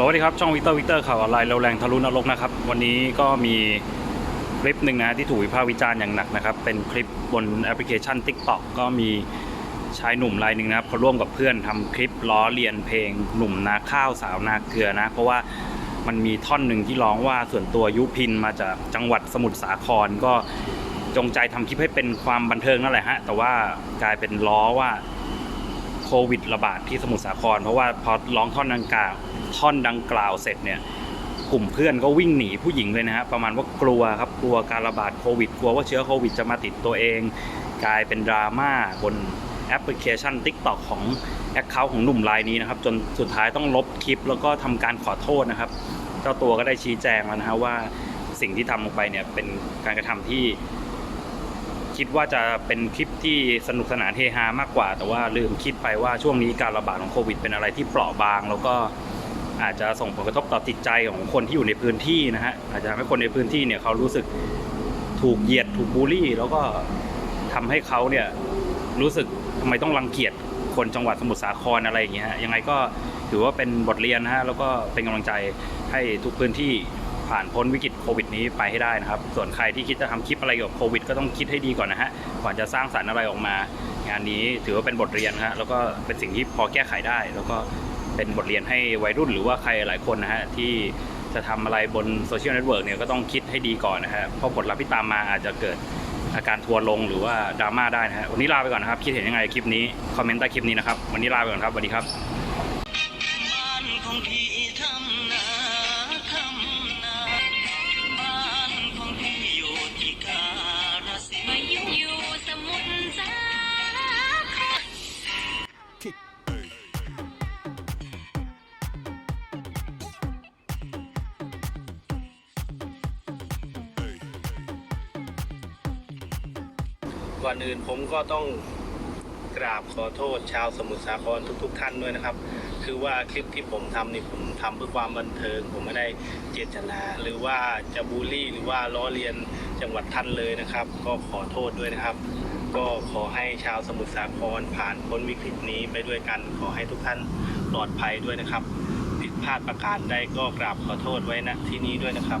สวัสดีครับ ช่องวิกเตอร์วิกเตอร์ข่าวออนไลน์เราแรงทะลุนรกนะครับ วันนี้ก็มีคลิปหนึ่งนะที่ถูกวิพากษ์วิจารณ์อย่างหนักนะครับ เป็นคลิปบนแอปพลิเคชัน TikTok ก็มีชายหนุ่มรายหนึ่งนะครับเขาร่วมกับเพื่อนทำคลิปล้อเลียนเพลง หนุ่มนาข้าวสาวนาเกลือนะ เพราะว่ามันมีท่อนหนึ่งที่ร้องว่าส่วนตัวยุพินมาจากจังหวัดสมุทรสาครก็จงใจทำคลิปให้เป็นความบันเทิงนั่นแหละฮะแต่ว่ากลายเป็นล้อว่าโควิดระบาดที่สมุทรสาคร เพราะว่าพอร้องท่อนดังกล่าว ท่อนดังกล่าวเสร็จเนี่ยกลุ่มเพื่อนก็วิ่งหนีผู้หญิงเลยนะฮะประมาณว่ากลัวครับกลัวการระบาดโควิด กลัวว่าเชื้อโควิดจะมาติดตัวเอง กลายเป็นดราม่าบนแอปพลิเคชัน TikTok ของแอคเคาท์ของหนุ่มรายนี้นะครับจนสุดท้ายต้องลบคลิปแล้วก็ทำการขอโทษนะครับ เจ้าตัวก็ได้ชี้แจงแล้วนะฮะว่าสิ่งที่ทำลงไปเนี่ยเป็นการกระทำที่ คิดว่าจะเป็นคลิปที่สนุกสนานเฮฮามากกว่า แต่ว่าลืมคิดไปว่าช่วงนี้การระบาดของโควิด เป็นอะไรที่เปราะบางแล้วก็ อาจจะส่งผลกระทบต่อจิตใจของคนที่อยู่ในพื้นที่นะฮะอาจจะทำให้คนในพื้นที่เนี่ยเขารู้สึกถูกเหยียดถูกบูลลี่ แล้วก็ทำให้เขาเนี่ยรู้สึกทำไมต้องรังเกียจคนจังหวัดสมุทรสาครอะไรอย่างเงี้ยยังไงก็ถือว่าเป็นบทเรียนนะฮะแล้วก็เป็นกำลังใจให้ทุกพื้นที่ผ่านพ้นวิกฤตโควิดนี้ไปให้ได้นะครับ ส่วนใครที่คิดจะทำคลิปอะไรเกี่ยวกับโควิดก็ต้องคิดให้ดีก่อนนะฮะ ก่อนจะสร้างสรรค์อะไรออกมา งานนี้ถือว่าเป็นบทเรียนฮะ แล้วก็เป็นสิ่งที่พอแก้ไขได้ แล้วก็ เป็นบทเรียนให้วัยรุ่นหรือว่าใครหลายคนนะฮะที่จะทำอะไรบนโซเชียลเน็ตเวิร์กเนี่ยก็ต้องคิดให้ดีก่อนนะฮะเพราะผลลัพธ์ที่ตามมาอาจจะเกิดอาการทัวลงหรือว่าดราม่าได้นะฮะวันนี้ลาไปก่อนนะครับ คิดเห็นยังไงคลิปนี้ คอมเมนต์ใต้คลิปนี้นะครับ วันนี้ลาไปก่อนครับสวัสดีครับ ก่อนอื่นผมก็ต้องกราบขอโทษชาวสมุทรสาครทุกๆท่านด้วยนะครับ คือว่าคลิปที่ผมทำนี่ผมทำเพื่อความบันเทิง ผมไม่ได้เจตนา หรือว่าจะบูลลี่ หรือว่าล้อเลียนจังหวัดท่านเลยนะครับ ก็ขอโทษด้วยนะครับ ก็ขอให้ชาวสมุทรสาครผ่านพ้นวิกฤตนี้ไปด้วยกัน ขอให้ทุกท่านปลอดภัยด้วยนะครับ ผิดพลาดประการใดก็กราบขอโทษไว้ณที่นี้ด้วยนะครับ